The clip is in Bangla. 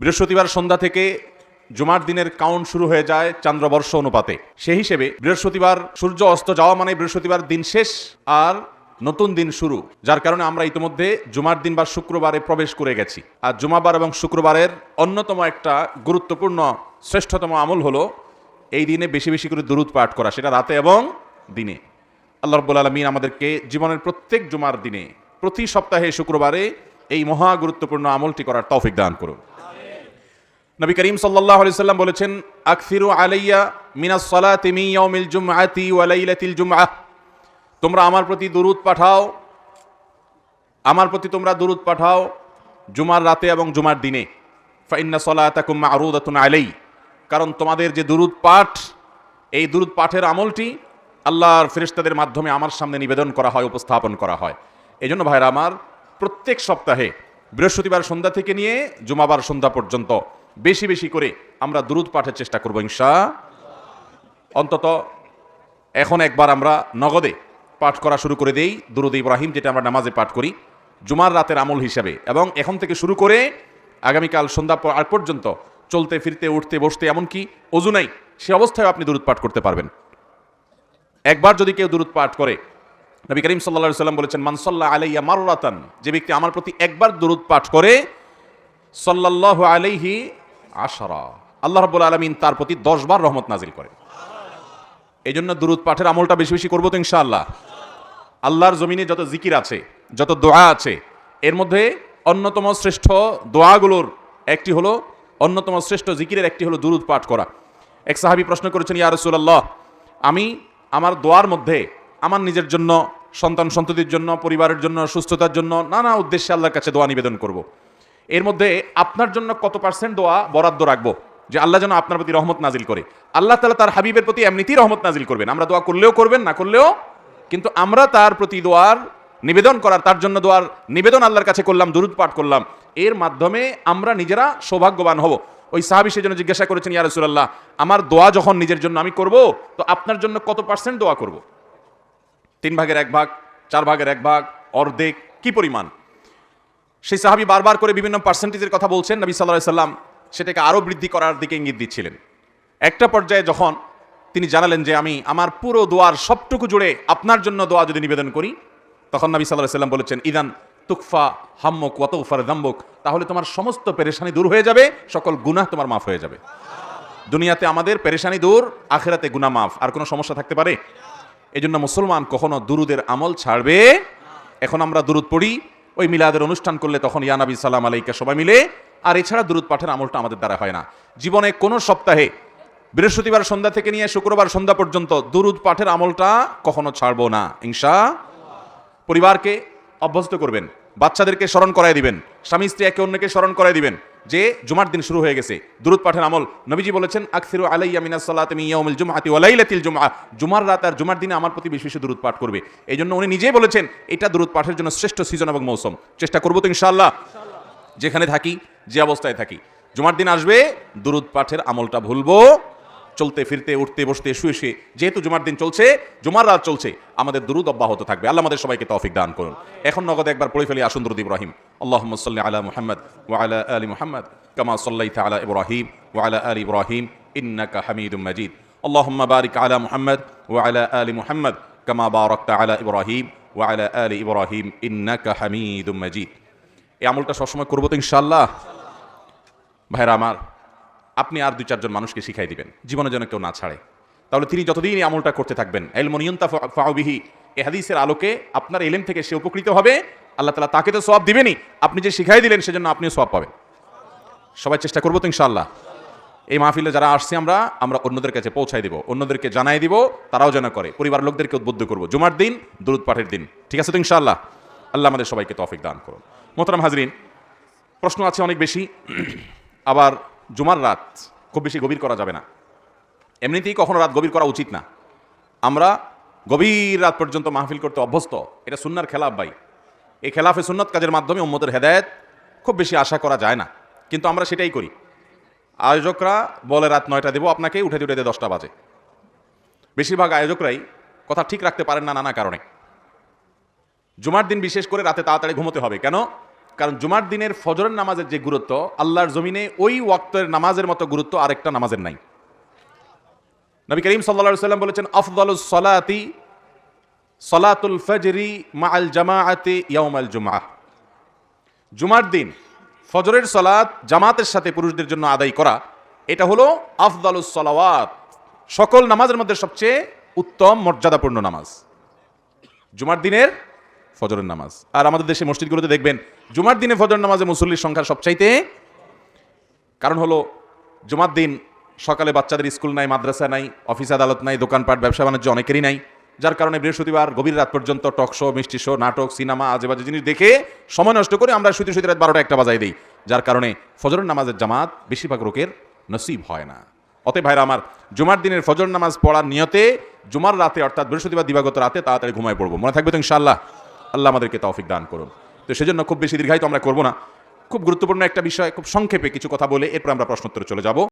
বৃহস্পতিবার সন্ধ্যা থেকে জুমার দিনের কাউন্ট শুরু হয়ে যায় চান্দ্রবর্ষ অনুপাতে। সেই হিসেবে বৃহস্পতিবার সূর্য অস্ত যাওয়া মানে বৃহস্পতিবার দিন শেষ আর নতুন দিন শুরু, যার কারণে আমরা ইতিমধ্যে জুমার দিন বা শুক্রবারে প্রবেশ করে গেছি। আর জুমাবার এবং শুক্রবারের অন্যতম একটা গুরুত্বপূর্ণ, শ্রেষ্ঠতম আমল হলো এই দিনে বেশি বেশি করে দুরুদ পাঠ করা, সেটা রাতে এবং দিনে। আল্লাহ রব্বুল আলমিন আমাদেরকে জীবনের প্রত্যেক জুমার দিনে প্রতি সপ্তাহে শুক্রবারে এই মহা গুরুত্বপূর্ণ আমলটি করার তৌফিক দান করুন। নবী করিম সাল্লাহ সাল্লাম বলেছেন, আকসিরু আলাইয়া মিনাস সালাতি মি ইয়াউমিল জুমআতি ওয়া লাইলাতিল জুমআহ। তোমরা আমার প্রতি দুরুদ পাঠাও, আমার প্রতি তোমরা দুরুদ পাঠাও জুমার রাতে এবং জুমার দিনে। ফাইন্না সলাতাকুম মারুদাতুন আলাই কারণ তোমাদের যে দুরুদ পাঠ, এই দুরুদ পাঠের আমলটি আল্লাহর ফেরেশতাদের মাধ্যমে আমার সামনে নিবেদন করা হয়, উপস্থাপন করা হয়। এই জন্য ভাইরা আমার প্রত্যেক সপ্তাহে বৃহস্পতিবার সন্ধ্যা থেকে নিয়ে জুমাবার সন্ধ্যা পর্যন্ত বেশি বেশি করে আমরা দুরুদ পাঠের চেষ্টা করব ইনশা। অন্তত এখন একবার আমরা নগদে পাঠ করা শুরু করে দেই, দুরুদ ইব্রাহিম, যেটা আমরা নামাজে পাঠ করি, জুমার রাতের আমল হিসাবে। এবং এখন থেকে শুরু করে আগামীকাল সন্ধ্যা আর পর্যন্ত চলতে, ফিরতে, উঠতে, বসতে, এমনকি অজু নাই, সে অবস্থায় আপনি দূরত পাঠ করতে পারবেন। একবার যদি কেউ দূরত পাঠ করে, নবী করিম সাল্লা সাল্লাম বলেছেন মানসল্লাহ আলাইয়া মাররাতান যে ব্যক্তি আমার প্রতি একবার দূরত পাঠ করে সাল্লাহ আলাইহি আশারা। আল্লাহ রব্বুল আলমিন তার প্রতি দশ বার রহমত নাজিল করে এই জন্য দুরুদ পাঠের আমলটা বেশি বেশি করব তো ইনশাআল্লাহ। আল্লাহর জমিনে যত জিকির আছে, যত দোয়া আছে, এর মধ্যে অন্যতম শ্রেষ্ঠ দোয়াগুলোর একটি হলো, অন্যতম শ্রেষ্ঠ জিকিরের একটি হলো দুরুদ পাঠ করা। এক সাহাবী প্রশ্ন করেছেন, ইয়া আমি আমার দোয়ার মধ্যে আমার নিজের জন্য, সন্তান সন্ততির জন্য, পরিবারের জন্য, সুস্থতার জন্য নানা উদ্দেশ্যে আল্লাহর কাছে দোয়া নিবেদন করব। এর মধ্যে আপনার জন্য কত পার্সেন্ট দোয়া বরাদ্দ রাখব? যে আল্লাহ যেন আপনার প্রতি রহমত নাজিল করে। আল্লাহ তালা তার হাবিবের প্রতি এমনিতেই রহমত নাজিল করবেন। আমরা দোয়া করলেও করবেন, না করলেও, কিন্তু আমরা তার প্রতি দোয়ার নিবেদন করার, তার জন্য দোয়ার নিবেদন আল্লাহর কাছে করলাম, দুরুদ পাঠ করলাম, এর মাধ্যমে আমরা নিজেরা সৌভাগ্যবান হব। ওই সাহাবি সেজন্য জিজ্ঞাসা করেছেন, ইয়া রাসূলুল্লাহ, আমার দোয়া যখন নিজের জন্য আমি করব, তো আপনার জন্য কত পার্সেন্ট দোয়া করব? তিন ভাগের এক ভাগ, চার ভাগের এক ভাগ, অর্ধেক, কি পরিমাণ? সেই সাহাবি বারবার করে বিভিন্ন পার্সেন্টেজের কথা বলছেন, নবী সাল্লাহ সাল্লাম সেটাকে আরও বৃদ্ধি করার দিকে ইঙ্গিত দিচ্ছিলেন। একটা পর্যায়ে যখন তিনি জানালেন যে, আমি আমার পুরো দোয়ার সবটুকু জুড়ে আপনার জন্য দোয়া যদি নিবেদন করি, তখন নবী সাল্লাহ সাল্লাম বলেছেন, ইদান তুকফা হাম্মক ওয়াতৌফার দাম্বক, তাহলে তোমার সমস্ত পেরেশানি দূর হয়ে যাবে, সকল গুনাহ তোমার মাফ হয়ে যাবে। দুনিয়াতে আমাদের পেরেশানি দূর, আখেরাতে গুনা মাফ, আর কোনো সমস্যা থাকতে পারে? এই জন্য মুসলমান কখনো দুরুদের আমল ছাড়বে এখন আমরা দুরুদ পড়ি ওই মিলাদের অনুষ্ঠান করলে তখন ইয়ানাবি সালাম আলাইকে সবাই মিলে। আর এছাড়া দূরত পাঠের আমলটা আমাদের দ্বারা হয় না। জীবনে কোনো সপ্তাহে বৃহস্পতিবার সন্ধ্যা থেকে নিয়ে শুক্রবার সন্ধ্যা পর্যন্ত দুরুদ পাঠের আমলটা কখনো ছাড়বো না। ইংসা পরিবারকে অভ্যস্ত করবেন, বাচ্চাদেরকে স্মরণ করাই দিবেন, স্বামী স্ত্রী একে অন্যকে স্মরণ করাই দিবেন। যে জুমার দিন শুরু হয়ে গেছে। দূরত পাঠের আমল নবীজি বলেছেন, আকসিরু আলাইয়া মিনা সালাতি মিন ইয়াউমিল জুমআতি জুমআ। জুমার রাত আর জুমার দিনে আমার প্রতি বেশি বেশি দূরত পাঠ করবে। এই জন্য উনি নিজেই বলেছেন, এটা দূরত পাঠের জন্য শ্রেষ্ঠ সিজন এবং মৌসুম। চেষ্টা করব তো ইনশাআল্লাহ। যেখানে থাকি, যে অবস্থায় থাকি। জুমার দিন আসবে দূরত পাঠের আমলটা ভুলবো। চলতে ফিরতে উঠতে বসতে শুয়ে শুয়ে যেহেতু জুমার দিন চলছে জুমার রাত চলছে আমাদের দুরুদ অব্যাহত থাকবে আল্লাহ আমাদের সবাইকে তৌফিক দান করুন এখন নগদ একবার পড়ে ফেলি আসুন দুরুদ ইব্রাহিম আল্লাহ সাল্লি আলা মুহাম্মদ ওয়া আলা আলি মুহাম্মদ কামা সাল্লাইতা আলা ইব্রাহিম ওয়া আলা আলি ইব্রাহিম ইন্নাকা হামিদুম মাজিদ اللهم بارك على محمد وعلى آل محمد كما باركت على إبراهيم وعلى آل إبراهيم إنك حميد مجيد এই আমলটা সবসময় করবো তো ইনশাল্লাহ ভাইরা আমার আপনি আর দুই চারজন মানুষকে শিখাই দিবেন। জীবনে যেন কেউ না ছাড়ে। তাহলে তিনি যতদিন এই আমলটা করতে থাকবেন এলমনিয়ন্তা ফাউবিহি এ হাদিসের আলোকে আপনার এলেম থেকে সে উপকৃত হবে। আল্লাহ তালা তাকে তো সব দিবেনই। আপনি যে শিখাই দিলেন, সেজন্য আপনিও সব পাবেন। সবাই চেষ্টা করব তো ইনশাল্লাহ এই মাহফিলে যারা আসছে আমরা আমরা অন্যদের কাছে পৌঁছাই দিব, অন্যদেরকে জানাই দিব, তারাও যেন করে। পরিবার লোকদেরকে উদ্বুদ্ধ করব। জুমার দিন, দুরুদ পাঠের দিন। ঠিক আছে তো ইনশাল্লাহ আল্লাহ আমাদের সবাইকে তৌফিক দান করুন। মোহতারাম হাজরিন, প্রশ্ন আছে অনেক বেশি। আবার জুমার রাত খুব বেশি গভীর করা যাবে না। এমনিতেই কখনো রাত গভীর করা উচিত না। আমরা গভীর রাত পর্যন্ত মাহফিল করতে অভ্যস্ত। এটা সুন্নার খেলাফ ভাই। এই খেলাফে সুন্নত কাজের মাধ্যমে উম্মতের হেদায়েত খুব বেশি আশা করা যায় না। কিন্তু আমরা সেটাই করি। আয়োজকরা বলে রাত নয়টা দেবো আপনাকে উঠে উঠে দিয়ে দশটা বাজে। বেশিরভাগ আয়োজকরাই কথা ঠিক রাখতে পারেন না নানা কারণে। জুমার দিন বিশেষ করে রাতে তাড়াতাড়ি ঘুমোতে হবে। কেন? কারণ জুমার দিনের ফজরের নামাজের যে গুরুত্ব, আল্লাহর জমিনে ওই ওয়াক্তের নামাজের মতো গুরুত্ব আরেকটা নামাজের নাই। নবী করিম সাল্লা সাল্লাম বলেছেন, আফদালুস সলাতি সলাতুল ফজরি মা আল জামাআতি ইয়াউমাল জুমআ জুমার দিন ফজরের সলাত জামাতের সাথে পুরুষদের জন্য আদায় করা, এটা হলো আফদালুস সলাওয়াত। সকল নামাজের মধ্যে সবচেয়ে উত্তম মর্যাদাপূর্ণ নামাজ। জুমার দিনের ফজরের নামাজ। আর আমাদের দেশে মসজিদগুলোতে দেখবেন, জুমার দিনে ফজর নামাজে মুসল্লির সংখ্যা সবচাইতে কারণ হলো, জুমার দিন সকালে বাচ্চাদের স্কুল নাই, মাদ্রাসা নাই, অফিস আদালত নাই, দোকানপাট, ব্যবসা বাণিজ্য অনেকেরই নাই। যার কারণে বৃহস্পতিবার গভীর রাত পর্যন্ত টক শো, মিষ্টি শো, নাটক, সিনেমা, আজেবাজে জিনিস দেখে সময় নষ্ট করে আমরা শুতে শুতে রাত বারোটা একটা বাজাই দিই। যার কারণে ফজরের নামাজের জামাত বেশিরভাগ লোকের নসিব হয় না। অতএব ভাইরা আমার, জুমার দিনের ফজর নামাজ পড়ার নিয়তে জুমার রাতে অর্থাৎ বৃহস্পতিবার দিবাগত রাতে তাড়াতাড়ি ঘুমায় পড়ব। মনে থাকবে তো ইনশাল্লাহ আল্লাহ আমাদেরকে তৌফিক দান করুন। তো সেজন্য খুব বেশি দীর্ঘায়িত আমরা করব না। খুব গুরুত্বপূর্ণ একটা বিষয়, খুব সংক্ষেপে কিছু কথা বলে এরপর আমরা প্রশ্নোত্তরে চলে যাব।